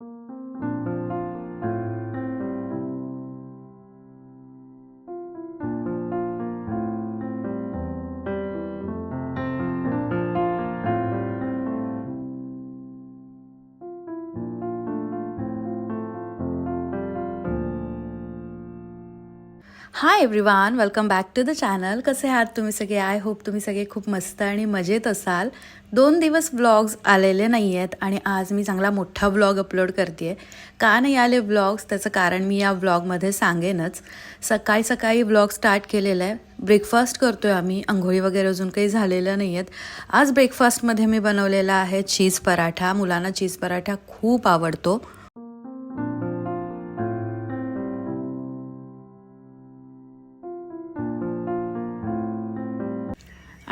you hi everyone welcome back to the channel कसे आहात तुम्ही सगळे? आय होप तुम्ही सगळे खूप मस्त आणि मजेत असाल. दोन दिवस ब्लॉग्स आलेले नाही आहेत आणि आज मी चांगला मोठा ब्लॉग अपलोड करते का नाही आले ब्लॉग्स त्याचं कारण मी या ब्लॉगमध्ये सांगेनच. सकाळी सकाळी ब्लॉग स्टार्ट केलेला आहे. ब्रेकफास्ट करतो आहे आम्ही. आंघोळी वगैरे अजून काही झालेलं नाही आहेत आज ब्रेकफास्टमध्ये मी बनवलेला आहे चीज पराठा. मुलांना चीज पराठा खूप आवडतो.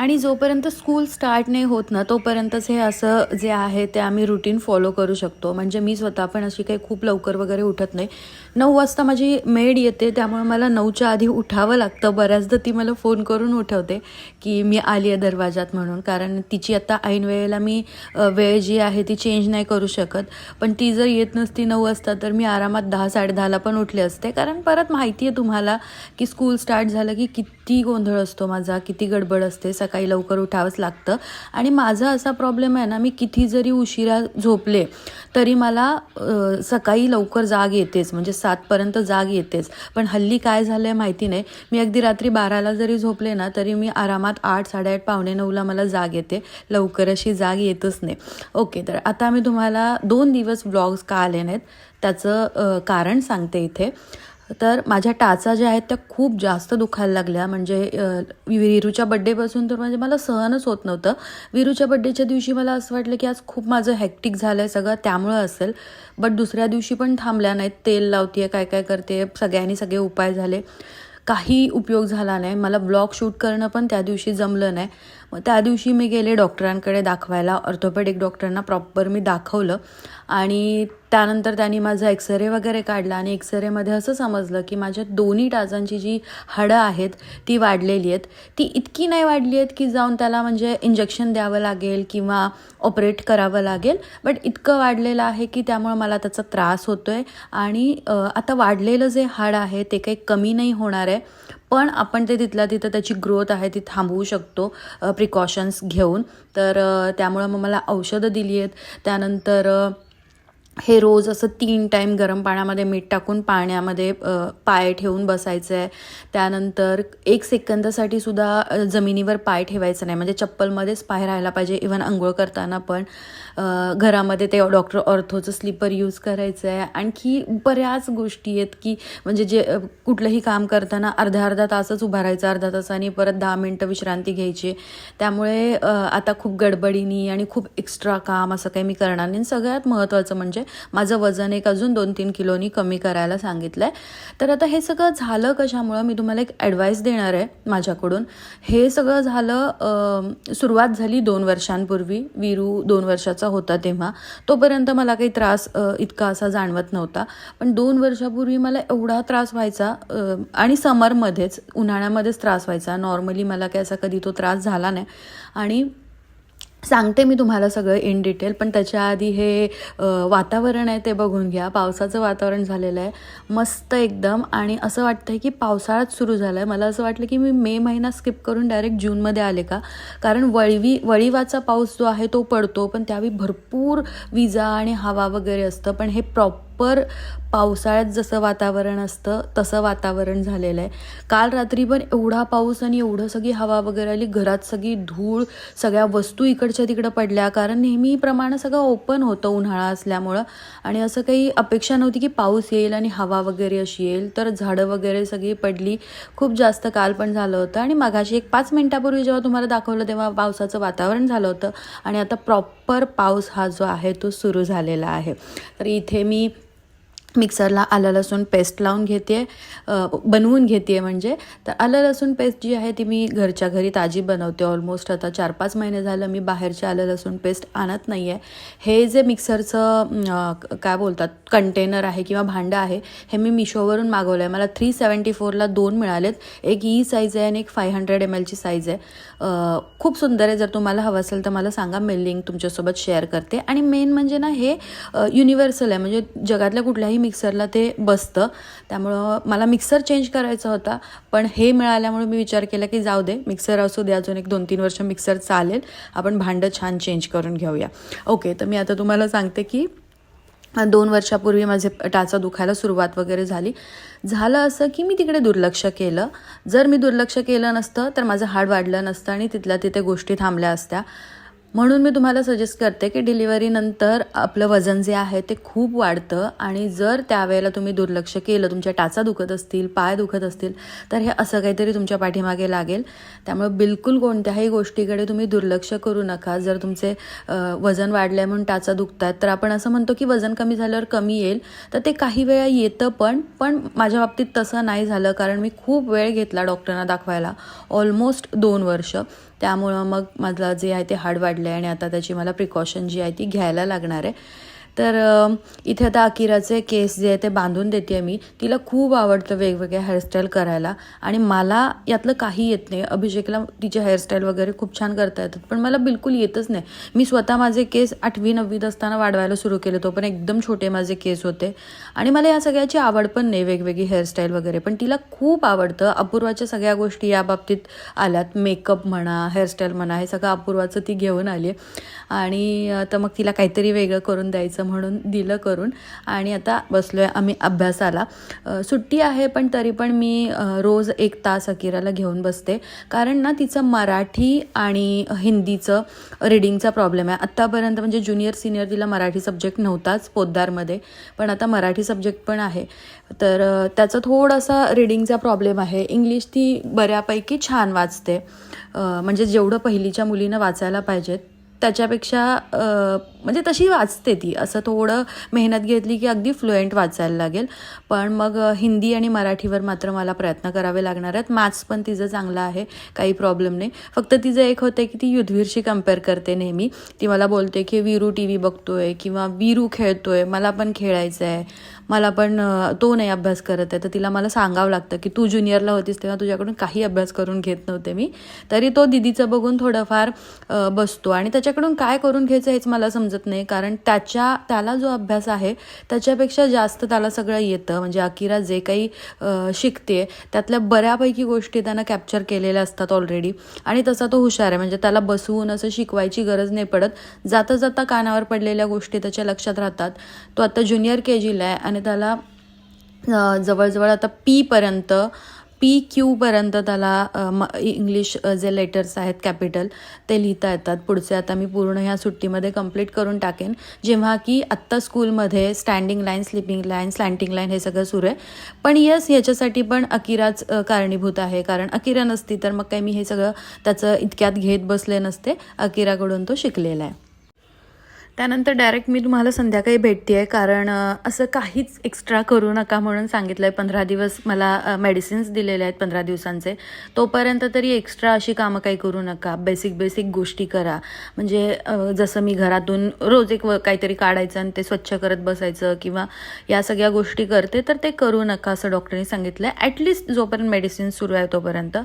आणि जोपर्यंत स्कूल स्टार्ट नाही होत ना तोपर्यंतच हे असं जे आहे ते आम्ही रुटीन फॉलो करू शकतो. म्हणजे मी स्वतः पण अशी काही खूप लवकर वगैरे उठत नाही. नऊ वाजता माझी मेड येते त्यामुळे मला नऊच्या आधी उठावं लागतं. बऱ्याचदा ती मला फोन करून उठवते की मी आली आहे दरवाजात म्हणून. कारण तिची आता ऐन वेळेला मी वेळ जी आहे ती चेंज नाही करू शकत. पण ती जर येत नसती नऊ वाजता तर मी आरामात दहा साडेदहाला पण उठले असते. कारण परत माहिती आहे तुम्हाला की स्कूल स्टार्ट झालं की किती गोंधळ असतो माझा किती गडबड असते. सकाळी लवकर उठावंच लागतं. आणि माझा असा प्रॉब्लेम आहे ना मी किती जरी उशिरा झोपले तरी मला सकाळी लवकर जाग येतेच. म्हणजे सातपर्यंत जाग येतेच. पण हल्ली काय झालं आहे माहिती नाही. मी अगदी रात्री बाराला जरी झोपले ना तरी मी आरामात आठ साडेआठ पावणे नऊला मला जाग येते. लवकर अशी जाग येतच नाही. ओके तर आता मी तुम्हाला दोन दिवस ब्लॉग्स का आले नाहीत त्याचं कारण सांगते इथे. तर माझ्या टाचा ज्या आहेत त्या खूप जास्त दुखायला लागल्या. म्हणजे विरूच्या बड्डेपासून तर म्हणजे मला सहनच होत नव्हतं. विरूच्या बड्डेच्या दिवशी मला असं वाटलं की आज खूप माझं हॅक्टिक झालं आहे सगळं त्यामुळं असेल. बट दुसऱ्या दिवशी पण थांबल्या नाहीत. तेल लावते काय काय करते सगळ्यांनी सगळे उपाय झाले. काही उपयोग झाला नाही. मला ब्लॉग शूट करणं पण त्या दिवशी जमलं नाही. मग त्या दिवशी मी गेले डॉक्टरांकडे दाखवायला. ऑर्थोपेडिक डॉक्टरांना प्रॉपर मी दाखवलं. आणि त्यानंतर त्यांनी माझा एक्सरे वगैरे काढला. आणि एक्सरेमध्ये असं समजलं की माझ्या दोन्ही टाचांची जी हाडं आहेत ती वाढलेली आहेत. ती इतकी नाही वाढली आहेत की जाऊन त्याला म्हणजे इंजेक्शन द्यावं लागेल किंवा ऑपरेट करावं लागेल. बट इतकं वाढलेलं आहे की त्यामुळे मला त्याचा त्रास होतो आहे आणि आता वाढलेलं जे हाड आहे ते काही कमी नाही होणार आहे. पण आपण ते तिथल्या तिथं त्याची ग्रोथ आहे ती थांबवू शकतो प्रिकॉशन्स घेऊन. तर त्यामुळं मग मला औषधं दिली आहेत. त्यानंतर हे रोज असं तीन टाईम गरम पाण्यामध्ये मीठ टाकून पाण्यामध्ये पाय ठेवून बसायचं आहे त्यानंतर एक सेकंदासाठी सुद्धा जमिनीवर पाय ठेवायचं नाही. म्हणजे चप्पलमध्येच पाय राहायला पाहिजे. इव्हन आंघोळ करताना पण. घरामध्ये ते डॉक्टर ऑर्थोचं स्लीपर यूज करायचं आहे. आणखी बऱ्याच गोष्टी आहेत की म्हणजे जे कुठलंही काम करताना अर्धा अर्धा तासच उभा राहायचं अर्धा तासाने परत दहा मिनटं विश्रांती घ्यायची. त्यामुळे आता खूप गडबडीनी आणि खूप एक्स्ट्रा काम असं काही मी करणार नाही. आणि सगळ्यात महत्त्वाचं म्हणजे माझं वजन एक अजून दोन तीन किलोनी कमी करायला सांगितलं आहे तर आता हे सगळं झालं कशामुळं? मी तुम्हाला एक ॲडवाईस देणार आहे माझ्याकडून. हे सगळं झालं सुरुवात झाली दोन वर्षांपूर्वी. वीरू दोन वर्षाचा होता तेव्हा. तोपर्यंत मला काही त्रास इतका असा जाणवत नव्हता. पण दोन वर्षापूर्वी मला एवढा त्रास व्हायचा आणि समरमध्येच उन्हाळ्यामध्येच त्रास व्हायचा. नॉर्मली मला काही असा कधी तो त्रास झाला नाही. आणि सांगते मी तुम्हाला सगळं इन डिटेल पण त्याच्या आधी हे वातावरण आहे ते बघून घ्या. पावसाचं वातावरण झालेलं आहे. मस्त एकदम. आणि असं वाटतं आहे की पावसाळाच सुरू झाला आहे मला असं वाटलं की मी मे महिना स्किप करून डायरेक्ट जूनमध्ये आले का? कारण वळवी वळीवाचा पाऊस जो आहे तो पडतो पण त्यावेळी भरपूर विजा आणि हवा वगैरे असतं. पण हे प्रॉप प्रॉपर पावसाळ्यात जसं वातावरण असतं तसं वातावरण झालेलं आहे. काल रात्री पण एवढा पाऊस आणि एवढं सगळी हवा वगैरे आली घरात सगळी धूळ सगळ्या वस्तू इकडच्या तिकडं पडल्या. कारण नेहमीप्रमाणे सगळं ओपन होतं उन्हाळा असल्यामुळं. आणि असं काही अपेक्षा नव्हती की पाऊस येईल आणि हवा वगैरे अशी येईल. तर झाडं वगैरे सगळी पडली. खूप जास्त काल पण झालं होतं. आणि मगाशी एक पाच मिनटापूर्वी जेव्हा तुम्हाला दाखवलं तेव्हा पावसाचं वातावरण झालं होतं. आणि आता प्रॉपर पाऊस हा जो आहे तो सुरू झालेला आहे. तर इथे मी मिक्सरला आलं लसूण पेस्ट लावून घेते बनवून घेते म्हणजे. तर आलं लसूण पेस्ट जी आहे ती मी घरच्या घरी ताजी बनवते. ऑलमोस्ट आता चार पाच महिने झालं मी बाहेरचे आलं लसूण पेस्ट आणत नाही आहे हे जे मिक्सरचं काय बोलतात कंटेनर आहे किंवा भांडं आहे हे मी मिशोवरून मागवलं आहे मला थ्री सेवन्टी फोरला दोन मिळालेत. एक ई साईज आहे आणि एक फाय हंड्रेड एम एलची साईज आहे. खूप सुंदर आहे. जर तुम्हाला हवं असेल तर मला सांगा. मी लिंक तुमच्यासोबत शेअर करते. आणि मेन म्हणजे ना हे युनिव्हर्सल आहे. म्हणजे जगातल्या कुठल्याही मिक्सरला ते बसतं. त्यामुळं मला मिक्सर चेंज करायचा होता पण हे मिळाल्यामुळे मी विचार केला की जाऊ दे मिक्सर असू दे अजून एक दोन तीन वर्ष मिक्सर चालेल. आपण भांडं छान चेंज करून घेऊया. ओके तर मी आता तुम्हाला सांगते की दोन वर्षापूर्वी माझे टाचा दुखायला सुरुवात वगैरे झाली. झालं असं की मी तिकडे दुर्लक्ष केलं. जर मी दुर्लक्ष केलं नसतं तर माझं हाड वाढलं नसतं आणि तिथल्या तिथे गोष्टी थांबल्या असत्या. म्हणून मी तुम्हाला सजेस्ट करते की डिलिव्हरीनंतर आपलं वजन जे आहे ते खूप वाढतं आणि जर त्यावेळेला तुम्ही दुर्लक्ष केलं तुमच्या टाचा दुखत असतील पाय दुखत असतील तर हे असं काहीतरी तुमच्या पाठीमागे लागेल. त्यामुळे बिलकुल कोणत्याही गोष्टीकडे तुम्ही दुर्लक्ष करू नका. जर तुमचे वजन वाढलं म्हणून टाचा दुखतात तर आपण असं म्हणतो की वजन कमी झाल्यावर कमी येईल तर ते काही वेळा येतं पण पण माझ्या बाबतीत तसं नाही झालं कारण मी खूप वेळ घेतला डॉक्टरांना दाखवायला. ऑलमोस्ट दोन वर्ष. त्यामुळं मग माझं जे आहे ते हाड वाढलं आहे आणि आता त्याची मला प्रिकॉशन जी आहे ती घ्यायला लागणार आहे. तर इथे आता अकिराचे केस जे आहे ते बांधून देते मी. तिला खूप आवडतं वेगवेगळ्या हेअरस्टाईल करायला. आणि मला यातलं काही येत नाही. अभिषेकला तिचे हेअरस्टाईल वगैरे खूप छान करता येतात. पण मला बिलकुल येतच नाही. मी स्वतः माझे केस आठवी नववीत असताना वाढवायला सुरू केले तो पण एकदम छोटे माझे केस होते. आणि मला या सगळ्याची आवड पण नाही वेगवेगळी हेअरस्टाईल वगैरे. पण तिला खूप आवडतं. अपूर्वाच्या सगळ्या गोष्टी या बाबतीत आल्यात. मेकअप म्हणा हेअरस्टाईल म्हणा हे सगळं अपूर्वाचं ती घेऊन आली आहे आणि तर मग तिला काहीतरी वेगळं करून द्यायचं म्हणून दिलं करून. आणि आता बसलो आहे आम्ही अभ्यासाला. सुट्टी आहे पण तरी पण मी रोज एक तास अकिराला घेऊन बसते. कारण ना तिचं मराठी आणि हिंदीचं रिडिंगचा प्रॉब्लेम आहे. आत्तापर्यंत म्हणजे ज्युनियर सिनियर तिला मराठी सब्जेक्ट नव्हताच पोद्दारमध्ये. पण आता मराठी सब्जेक्ट पण आहे. तर त्याचा थोडासा रिडिंगचा प्रॉब्लेम आहे. इंग्लिश ती बऱ्यापैकी छान वाचते. म्हणजे जेवढं पहिलीच्या मुलीनं वाचायला पाहिजेत त्याच्यापेक्षा म्हणजे तशी वाचते ती. असं थोडं मेहनत घेतली की अगदी फ्लुएंट वाचायला लागेल. पण मग हिंदी आणि मराठीवर मात्र मला प्रयत्न करावे लागणार आहेत. मॅथ्स पण तिचं चांगलं आहे. काही प्रॉब्लेम नाही. फक्त तिचं एक होतं की ती युद्धवीरशी कंपेअर करते नेहमी. ती मला बोलते की वीरू टी व्ही बघतोय किंवा वीरू खेळतोय मला पण खेळायचं आहे मला पण तो नाही अभ्यास करत आहे. तर तिला मला सांगावं लागतं की तू ज्युनियरला होतीस तेव्हा तुझ्याकडून काही अभ्यास करून घेत नव्हते मी. तरी तो दिदीचं बघून थोडंफार बसतो. आणि त्याच्याकडून काय करून घ्यायचं हेच मला समजत नाही. कारण त्याच्या त्याला जो अभ्यास आहे त्याच्यापेक्षा जास्त त्याला सगळं येतं. म्हणजे अकिरा जे काही शिकते त्यातल्या बऱ्यापैकी गोष्टी त्यानं कॅप्चर केलेल्या असतात ऑलरेडी आणि तसा तो हुशार आहे. म्हणजे त्याला बसवून असं शिकवायची गरज नाही पडत. जाता जाता कानावर पडलेल्या गोष्टी त्याच्या लक्षात राहतात. तो आता ज्युनियर के जीला आहे आणि त्याला जवळजवळ आता पीपर्यंत पी क्यूपर्यंत त्याला म इंग्लिश जे लेटर्स आहेत कॅपिटल ते लिहिता येतात. पुढचे आता मी पूर्ण ह्या सुट्टीमध्ये कंप्लीट करून टाकेन. जेव्हा की आत्ता स्कूलमध्ये standing line sleeping line slanting line हे सगळं सुरू आहे. पण यस ह्याच्यासाठी पण अकिराच कारणीभूत आहे. कारण अकिरा नसती तर मग काही मी हे सगळं त्याचं इतक्यात घेत बसले नसते. अकिराकडून तो शिकलेला आहे. त्यानंतर डायरेक्ट मी तुम्हाला संध्याकाळी भेटते आहे कारण असं काहीच एक्स्ट्रा करू नका म्हणून सांगितलं आहे पंधरा दिवस मला मेडिसिन्स दिलेले आहेत पंधरा दिवसांचे. तोपर्यंत तरी एक्स्ट्रा अशी कामं काही करू नका. बेसिक बेसिक गोष्टी करा. म्हणजे जसं मी घरातून रोज एक काहीतरी काढायचं आणि ते स्वच्छ करत बसायचं किंवा या सगळ्या गोष्टी करते तर ते करू नका असं डॉक्टरने सांगितलं आहे ॲटलिस्ट जोपर्यंत मेडिसिन सुरू आहे तोपर्यंत.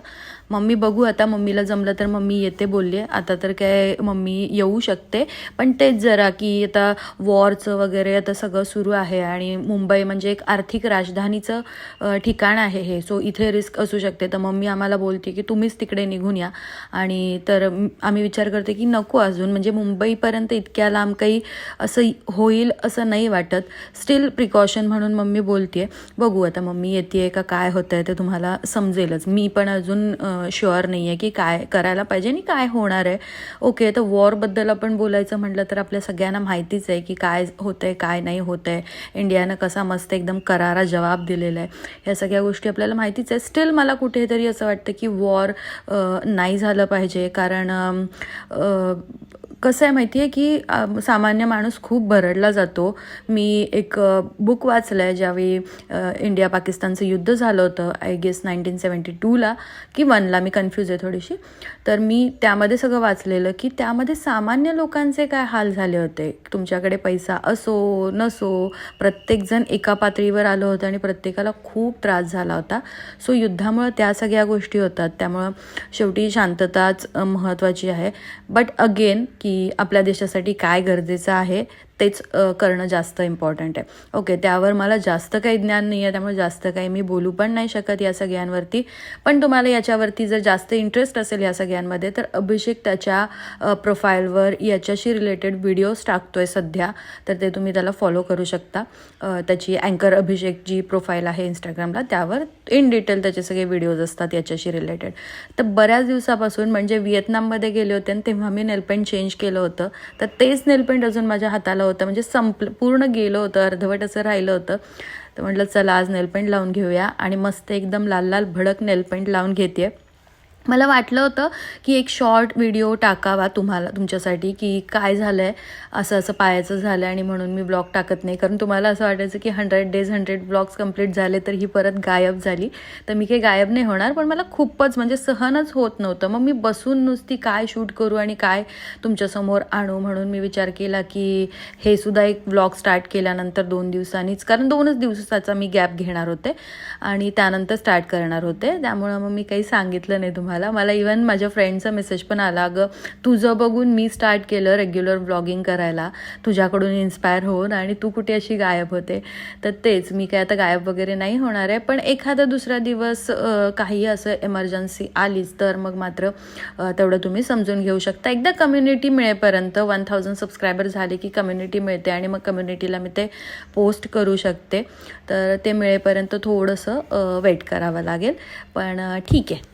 मम्मी बघू आता मम्मीला जमलं तर मम्मी येते बोलली. आहे आता तर काय मम्मी येऊ शकते. पण तेच जरा की आता वॉरचं वगैरे आता सगळं सुरू आहे आणि मुंबई म्हणजे एक आर्थिक राजधानीचं ठिकाण आहे हे. सो इथे रिस्क असू शकते. तर मम्मी आम्हाला बोलते की तुम्हीच तिकडे निघून या. आणि तर आम्ही विचार करते की नको अजून. म्हणजे मुंबईपर्यंत इतक्या लांब काही असं होईल असं नाही वाटत. स्टील प्रिकॉशन म्हणून मम्मी बोलते बघू आता मम्मी येते का काय होतं आहे ते तुम्हाला समजेलच. मी पण अजून शुअर नाही आहे की काय करायला पाहिजे आणि काय होणार आहे. ओके तर वॉरबद्दल आपण बोलायचं म्हटलं तर आपल्या सगळ्यांना माहितीच आहे की काय होतं आहे काय नाही होतं आहे इंडियानं कसा मस्त एकदम करारा जवाब दिलेला आहे ह्या सगळ्या गोष्टी आपल्याला माहितीच आहे. स्टील मला कुठेतरी असं वाटतं की वॉर नाही झालं पाहिजे. कारण कसं आहे माहिती आहे की सामान्य माणूस खूप भरडला जातो. मी एक बुक वाचलं आहे ज्यावेळी इंडिया पाकिस्तानचं युद्ध झालं होतं आय गेस नाईन्टीन सेवन्टी टूला की वनला मी कन्फ्यूज आहे थोडीशी. तर मी त्यामध्ये सगळं वाचलेलं की त्यामध्ये सामान्य लोकांचे काय हाल झाले होते? तुमच्याकडे पैसा असो नसो प्रत्येकजण एका पातळीवर आलं होतं आणि प्रत्येकाला खूप त्रास झाला होता. सो युद्धामुळं त्या सगळ्या गोष्टी होतात. त्यामुळं शेवटी शांतताच महत्त्वाची आहे. बट अगेन की की आपल्या देशासाठी काय गरजेचं आहे तेच करणं जास्त इम्पॉर्टंट आहे. ओके त्यावर मला जास्त काही ज्ञान नाही आहे त्यामुळे जास्त काही मी बोलू पण नाही शकत या सगळ्यांवरती. पण तुम्हाला याच्यावरती जर जास्त इंटरेस्ट असेल या सगळ्यांमध्ये तर अभिषेक त्याच्या प्रोफाईलवर याच्याशी रिलेटेड व्हिडिओज टाकतोय सध्या. तर ते तुम्ही त्याला फॉलो करू शकता. त्याची अँकर अभिषेक जी प्रोफाईल आहे इंस्टाग्रामला त्यावर इन डिटेल त्याचे सगळे व्हिडिओज असतात याच्याशी रिलेटेड तर बऱ्याच दिवसापासून म्हणजे व्हिएतनाममध्ये गेले होते आणि तेव्हा मी नेलपेंट चेंज केलं होतं. तर तेच नेलपेंट अजून माझ्या हाताला होतं म्हणजे संपलं पूर्ण गेलं होतं अर्धवट असं राहिलं होतं. तर म्हटलं चला आज नेलपेंट लावून घेऊया. आणि मस्त एकदम लाल लाल भडक नेलपेंट लावून घेते मला वाटलं होतं की एक शॉर्ट व्हिडिओ टाकावा तुम्हाला तुमच्यासाठी की काय झालं आहे असं असं पायाचं झालं आणि म्हणून मी ब्लॉग टाकत नाही. कारण तुम्हाला असं वाटायचं की hundred days hundred blogs complete झाले तर ही परत गायब झाली. तर मी काही गायब नाही होणार पण मला खूपच म्हणजे सहनच होत नव्हतं. मग मी बसून नुसती काय शूट करू आणि काय तुमच्यासमोर आणू म्हणून मी विचार केला की हे सुद्धा एक ब्लॉग स्टार्ट केल्यानंतर दोन दिवसांनीच कारण दोनच दिवसाचा मी गॅप घेणार होते आणि त्यानंतर स्टार्ट करणार होते. त्यामुळं मग मी काही सांगितलं नाही तुम्हाला. मला इवन माझ्या फ्रेंडचा मेसेज पण आला अगं तुझं बघून मी स्टार्ट केलं रेग्युलर ब्लॉगिंग करायला. तुझ्याकडून इन्स्पायर होऊन आणि तू कुठे अशी गायब होते? तर तेच मी काय आता गायब वगैरे नाही होणार आहे पण एखादा दुसरा दिवस काही असं एमर्जन्सी आलीच तर मग मात्र तेवढं तुम्ही समजून घेऊ शकता. एकदा कम्युनिटी मिळेपर्यंत वन थाउजंड सबस्क्रायबर झाले की कम्युनिटी मिळते आणि मग कम्युनिटीला मी ते पोस्ट करू शकते. तर ते मिळेपर्यंत थोडंसं वेट करावं लागेल. पण ठीक आहे.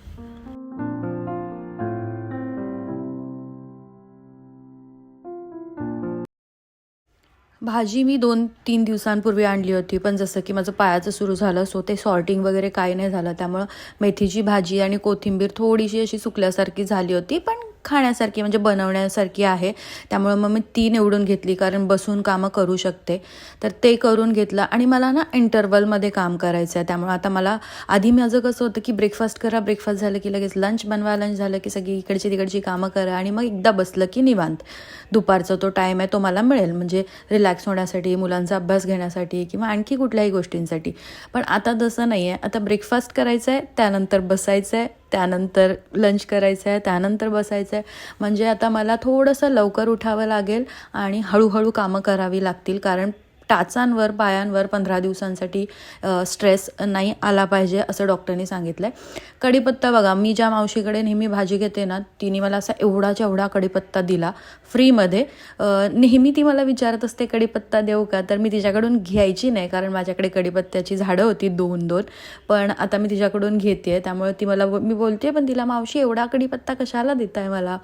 भाजी मी दोन तीन दिवसांपूर्वी आणली होती पण जसं की माझं पायाचं सुरू झालं सो ते सॉर्टिंग वगैरे काही नाही झालं. त्यामुळं मेथीची भाजी आणि कोथिंबीर थोडीशी अशी सुकल्यासारखी झाली होती पण खाण्यासारखी म्हणजे बनवण्यासारखी आहे. त्यामुळं मग मी ती निवडून घेतली कारण बसून कामं करू शकते. तर ते करून घेतलं आणि मला ना इंटरवलमध्ये काम करायचं आहे त्यामुळं आता मला आधी माझं कसं होतं की ब्रेकफास्ट करा ब्रेकफास्ट झालं की लगेच लंच बनवा लंच झालं की सगळी इकडची तिकडची कामं करा आणि मग एकदा बसलं की निवांत. दुपारचा तो टाईम आहे तो मला मिळेल. म्हणजे रिलॅक्स होण्यासाठी मुलांचा अभ्यास घेण्यासाठी किंवा आणखी कुठल्याही गोष्टींसाठी. पण आता तसं नाही आहे आता ब्रेकफास्ट करायचं आहे त्यानंतर बसायचं आहे त्यानंतर लंच करायचं आहे त्यानंतर बसायचं आहे म्हणजे आता मला थोडंसं लवकर उठावं लागेल आणि हळूहळू कामं करावी लागतील. कारण टाचांवर पायांवर पंधरा दिवसांसाठी स्ट्रेस नाही आला पाहिजे असं डॉक्टरनी सांगितलं आहे कढीपत्ता बघा मी ज्या मावशीकडे नेहमी भाजी घेते ना तिने मला असा एवढाच्या एवढा कढीपत्ता दिला फ्रीमध्ये नेहमी ती मला विचारत असते कढीपत्ता देऊ का? तर मी तिच्याकडून घ्यायची नाही कारण माझ्याकडे कढीपत्त्याची झाडं होती दोन दोन. पण आता मी तिच्याकडून घेते आहे त्यामुळे ती मला मी बोलते पण तिला मावशी एवढा कढीपत्ता कशाला देत आहे मला?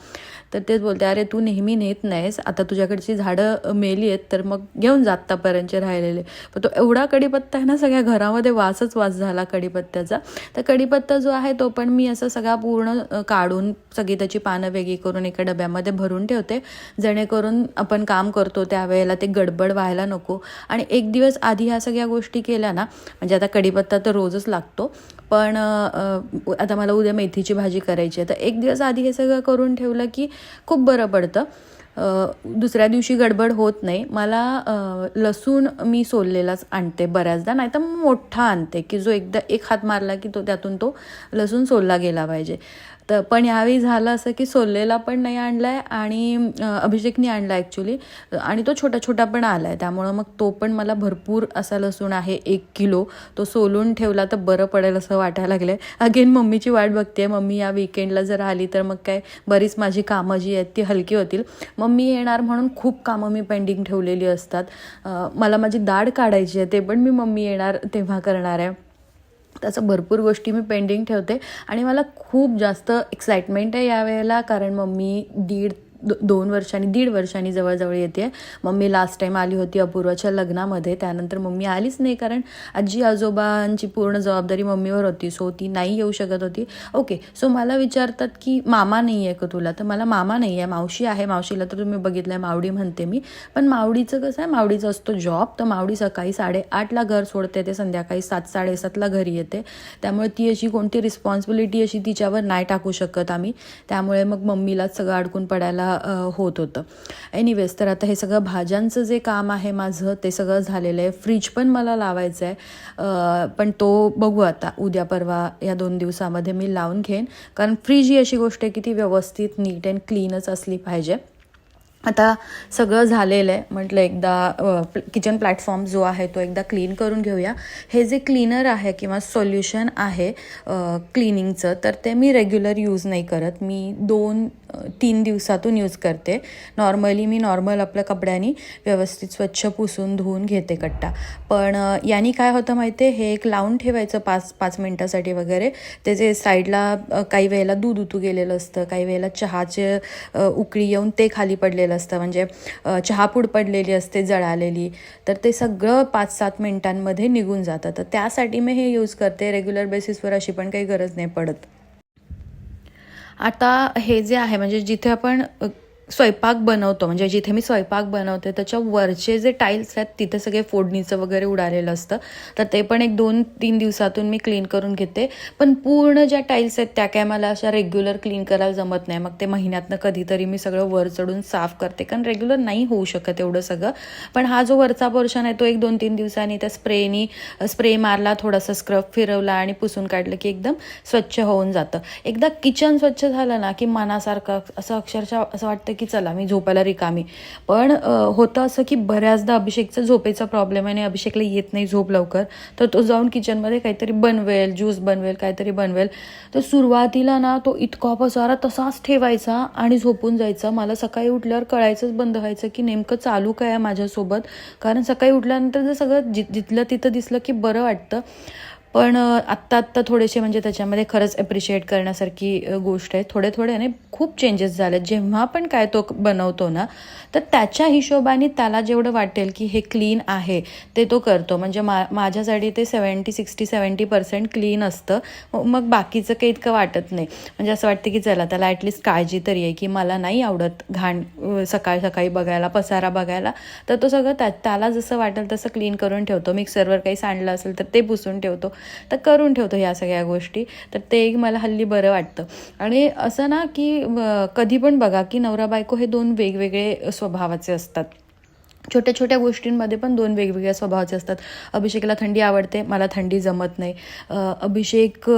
तर तेच बोलते अरे तू नेहमी नेत नाहीस आता तुझ्याकडची झाडं मेली आहेत तर मग घेऊन जा शेजाऱ्यांचे राहिलेले. पण तो एवढा कढीपत्ता आहे ना सगळ्या घरामध्ये वासच वास झाला कढीपत्त्याचा तर कढीपत्ता जो आहे तो पण मी असं सगळा पूर्ण काढून सगळी त्याची पानं वेगळी करून एका डब्यामध्ये भरून ठेवते. जेणेकरून आपण काम करतो त्यावेळेला ते गडबड व्हायला नको. आणि एक दिवस आधी ह्या सगळ्या गोष्टी केल्या ना म्हणजे आता कढीपत्ता तर रोजच लागतो. पण आता मला उद्या मेथीची भाजी करायची आहे. तर एक दिवस आधी हे सगळं करून ठेवलं की खूप बरं पडतं. दुसऱ्या दिवशी गडबड होत नाही. मला लसूण मी सोललेलाच आणते बऱ्याचदा नाही तर मोठा आणते की जो एकदा एक हात मारला की तो त्यातून तो लसूण सोलला गेला पाहिजे. तर पण यावेळी झालं असं की सोललेला पण नाही आणला आहे आणि अभिषेकनी आणला ॲक्च्युली आणि तो छोटा छोटा पण आला आहे त्यामुळं मग तो पण मला भरपूर असा लसूण आहे एक किलो. तो सोलून ठेवला तर बरं पडेल असं वाटायला लागलं आहे अगेन मम्मीची वाट बघते मम्मी या विकेंडला जर आली तर मग काय बरीच माझी कामं जी आहेत ती हलकी होतील. मम्मी येणार म्हणून खूप कामं मी पेंडिंग ठेवलेली असतात. मला माझी दाढ काढायची आहे ते पण मी मम्मी येणार तेव्हा करणार आहे. तसं भरपूर गोष्टी मी पेंडिंग ठेवते. आणि मला खूप जास्त एक्साइटमेंट आहे यावेळेला कारण मम्मी दीड दो दोन वर्षांनी दीड वर्षांनी जवळजवळ येते. मम्मी लास्ट टाईम आली होती अपूर्वाच्या लग्नामध्ये. त्यानंतर मम्मी आलीच नाही कारण आजी आजोबांची पूर्ण जबाबदारी मम्मीवर होती. सो ती नाही येऊ शकत होती. ओके सो मला विचारतात की मामा नाही आहे का तुला? तर मला मामा नाही आहे मावशी आहे. मावशीला तर तुम्ही बघितलं आहे मावडी म्हणते मी. पण मावडीचं कसं आहे मावडीचा असतो जॉब तर मावडी सकाळी साडेआठला घर सोडते ते संध्याकाळी सात साडेसातला घरी येते. त्यामुळे ती अशी कोणती रिस्पॉन्सिबिलिटी अशी तिच्यावर नाही टाकू शकत आम्ही. त्यामुळे मग मम्मीलाच सगळं अडकून पडायला होत होतं. एनिवेज तर आता हे सगळं भाज्यांचं जे काम आहे माझं ते सगळं झालेलं आहे. फ्रीज पण मला लावायचं आहे. पण तो बघू आता. उद्या परवा या दोन दिवसामध्ये मी लावून घेईन. कारण फ्रीज ही अशी गोष्ट आहे की ती व्यवस्थित नीट अँड क्लीनच असली पाहिजे. आता सगळं झालेलं आहे. म्हटलं एकदा किचन प्लॅटफॉर्म जो आहे तो एकदा क्लीन करून घेऊया. हे जे क्लीनर आहे किंवा सोल्युशन आहे क्लिनिंगचं तर ते मी रेग्युलर यूज नाही करत. मी दोन तीन दिवसातून यूज करते. नॉर्मली मी नॉर्मल आपल्या कपड्यांनी व्यवस्थित स्वच्छ पुसून धुवून घेते कट्टा. पण अ, यानी काय होतं माहिती आहे हे एक लावून ठेवायचं पाच पाच मिनटासाठी वगैरे. त्याचे साईडला काही वेळेला दूध उतू गेलेलं असतं काही वेळेला चहाचे उकळी येऊन ते खाली पडलेलं असतं. म्हणजे चहापूड पडलेली असते जळालेली. तर ते सगळं पाच सात मिनटांमध्ये निघून जातं. तर त्यासाठी मी हे यूज करते. रेग्युलर बेसिसवर अशी पण काही गरज नाही पडत. आता हे जे आहे म्हणजे जिथे आपण स्वयंपाक बनवतो. म्हणजे जिथे मी स्वयंपाक बनवते त्याच्या वरचे जे टाईल्स आहेत तिथे सगळे फोडणीचं वगैरे उडालेलं असतं. तर ते पण एक दोन तीन दिवसातून मी क्लीन करून घेते. पण पूर्ण ज्या टाईल्स आहेत त्या काय मला अशा रेग्युलर क्लीन करायला जमत नाही. मग ते महिन्यातनं कधीतरी मी सगळं वर चढून साफ करते. कारण रेग्युलर नाही होऊ शकत एवढं सगळं. पण हा जो वरचा पोर्शन आहे तो एक दोन तीन दिवसांनी त्या स्प्रेनी स्प्रे मारला थोडासा स्क्रब फिरवला आणि पुसून काढलं की एकदम स्वच्छ होऊन जातं. एकदा किचन स्वच्छ झालं ना की मनासारखं असं अक्षरशः असं वाटतं की की चला मी झोपायला रिकामी. पण होतं असं की बऱ्याचदा अभिषेकचा झोपेचा प्रॉब्लेम आहे आणि अभिषेकला येत नाही झोप लवकर तर तो जाऊन किचनमध्ये काहीतरी बनवेल ज्यूस बनवेल काहीतरी बनवेल. तर सुरुवातीला ना तो इतका पसारा तसाच ठेवायचा आणि झोपून जायचा. मला सकाळी उठल्यावर कळायचंच बंद व्हायचं की नेमकं चालू काय आहे माझ्यासोबत. कारण सकाळी उठल्यानंतर जर सगळं जि जिथलं तिथं दिसलं की बरं वाटतं. पण आत्ता आत्ता थोडेसे म्हणजे त्याच्यामध्ये खरंच ॲप्रिशिएट करण्यासारखी गोष्ट आहे. थोडे थोडे आणि खूप चेंजेस झाले जेव्हा पण काय तो बनवतो ना तर त्याच्या हिशोबाने त्याला जेवढं वाटेल की हे क्लीन आहे ते तो करतो. म्हणजे मा माझ्यासाठी ते seventy sixty seventy percent clean असतं. मग बाकीचं काही इतकं वाटत नाही. म्हणजे असं वाटतं की चला त्याला ॲटलिस्ट काळजी तरी आहे की मला नाही आवडत घाण सकाळ सकाळी बघायला पसारा बघायला. तर तो सगळं त्या त्याला जसं वाटेल तसं क्लीन करून ठेवतो. मिक्सरवर काही सांडलं असेल तर ते पुसून ठेवतो. तर करून ठेवतो ह्या सगळ्या गोष्टी. तर ते एक मला हल्ली बरं वाटतं. आणि असं ना की कधी पण बघा की नवरा बायको हे दोन वेगवेगळे स्वभावाचे असतात. छोट्या छोट्या गोष्टींमध्ये पण दोन वेगवेगळ्या स्वभावाचे असतात. अभिषेकला थंडी आवडते मला थंडी जमत नाही. अभिषेक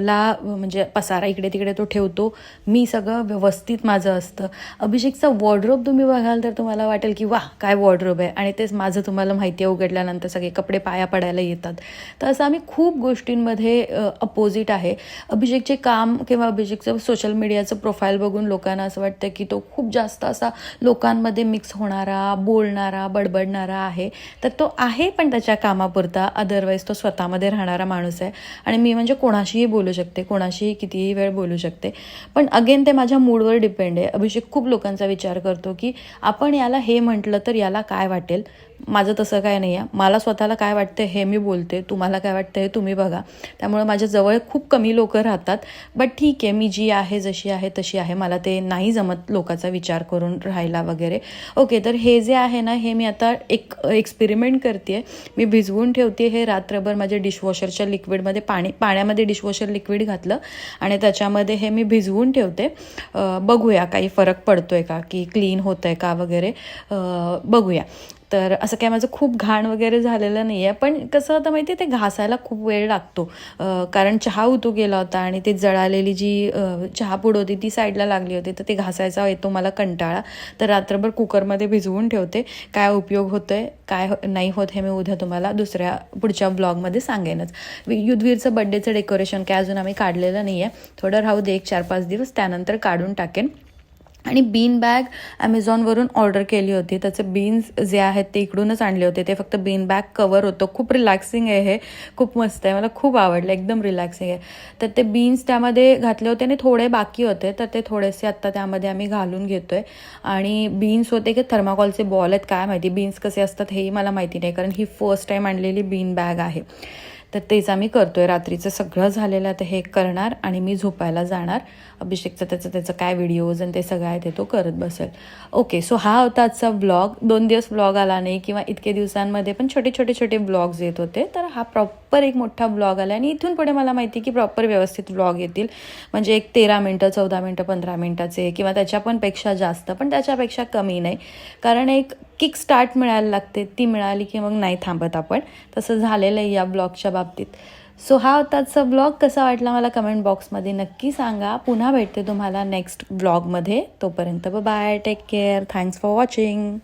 ला म्हणजे पसारा इकडे तिकडे तो ठेवतो. मी सगळं व्यवस्थित माझं असतं. अभिषेकचा वॉर्ड्रोब तुम्ही बघाल तर तुम्हाला वाटेल की वा काय वॉर्ड्रोब आहे. आणि तेच माझं तुम्हाला माहिती आहे उघडल्यानंतर सगळे कपडे पाया पडायला येतात. तर असं आम्ही खूप गोष्टींमध्ये अपोजिट आहे. अभिषेकचे काम किंवा अभिषेकचं सोशल मीडियाचं प्रोफाईल बघून लोकांना असं वाटतं की तो खूप जास्त असा लोकांमध्ये मिक्स होणारा बोलणारा बडबडणारा आहे. तर तो आहे पण त्याच्या कामापुरता. अदरवाईज तो स्वतःमध्ये राहणारा माणूस आहे. आणि मी म्हणजे कोणाशीही बोलू शकते. कोणाशीही कितीही वेळ बोलू शकते. पण अगेन ते माझ्या मूडवर डिपेंड आहे. अभिषेक खूप लोकांचा विचार करतो की आपण याला हे म्हटलं तर याला काय वाटेल? माझं तसं काय नाही आहे मला स्वतःला काय वाटतं हे मी बोलते तुम्हाला काय वाटतं हे तुम्ही बघा. त्यामुळे माझ्या जवळ खूप कमी लोक राहतात. बट ठीक आहे मी जी आहे जशी आहे तशी आहे. मला ते नाही जमत लोकांचा विचार करून राहायला वगैरे. ओके तर हे जे आहे ना हे मी आता एक एक्सपेरिमेंट करते मी भिजवून ठेवते हे रात्रभर माझ्या डिशवॉशरच्या लिक्विडमध्ये पाणी पाण्यामध्ये डिशवॉशर लिक्विड घातलं. आणि त्याच्यामध्ये हे मी भिजवून ठेवते बघूया काही फरक पडतो आहे का की क्लीन होतं आहे का वगैरे. बघूया. तर असं काय माझं खूप घाण वगैरे झालेलं नाही आहे पण कसं होतं माहिती आहे ते घासायला खूप वेळ लागतो. कारण चहा उतू गेला होता आणि ते जळालेली जी चहापूड होती ती साईडला लागली होती तर ते घासायचा येतो मला कंटाळा. तर रात्रभर कुकरमध्ये भिजवून ठेवते. काय उपयोग होतो आहे काय हो- नाही होत हे मी उद्या तुम्हाला दुसऱ्या पुढच्या ब्लॉगमध्ये सांगेनच. युद्धवीरचं बड्डेचं डेकोरेशन काय अजून आम्ही काढलेलं नाही आहे थोडं राहू दे एक चार पाच दिवस त्यानंतर काढून टाकेन. आणि बीन बॅग ॲमेझॉनवरून ऑर्डर केली होती. त्याचे बीन्स जे आहेत ते इकडूनच आणले होते. ते फक्त बीन बॅग कवर होतं. खूप रिलॅक्सिंग आहे हे. खूप मस्त आहे. मला खूप आवडलं. एकदम रिलॅक्सिंग आहे. तर ते बीन्स त्यामध्ये घातले होते आणि थोडे बाकी होते. तर ते थोडेसे आत्ता त्यामध्ये आम्ही घालून घेतो आहे आणि बीन्स होते की थर्माकॉलचे बॉल आहेत. काय माहिती? बीन्स कसे असतात हेही मला माहिती नाही. कारण ही फर्स्ट टाईम आणलेली बीन बॅग आहे. तर तेच आम्ही करतो आहे रात्रीचं सगळं झालेलं आहे, तर हे करणार आणि मी झोपायला जाणार. अभिषेकचं त्याचं त्याचं काय व्हिडिओज आणि ते सगळं आहे ते तो करत बसेल. ओके सो हा होता आजचा ब्लॉग दोन दिवस ब्लॉग आला नाही किंवा इतके दिवसांमध्ये पण छोटे छोटे छोटे ब्लॉग्स येत होते तर हा प्रॉपर एक मोठा ब्लॉग आला आणि इथून पुढे मला माहिती आहे की प्रॉपर व्यवस्थित ब्लॉग येतील. म्हणजे एक तेरा मिनटं चौदा मिनटं पंधरा मिनटाचे किंवा त्याच्या पण पेक्षा जास्त पण त्याच्यापेक्षा कमी नाही. कारण एक किक स्टार्ट मिळायला लागते ती मिळाली की मग नाही थांबत आपण. तसं झालेलं आहे या ब्लॉगच्या बाबतीत. सो हा होता आजचा ब्लॉग कसा वाटला मला कमेंट बॉक्समध्ये नक्की सांगा. पुन्हा भेटते तुम्हाला नेक्स्ट ब्लॉगमध्ये तोपर्यंत bye take care thanks for watching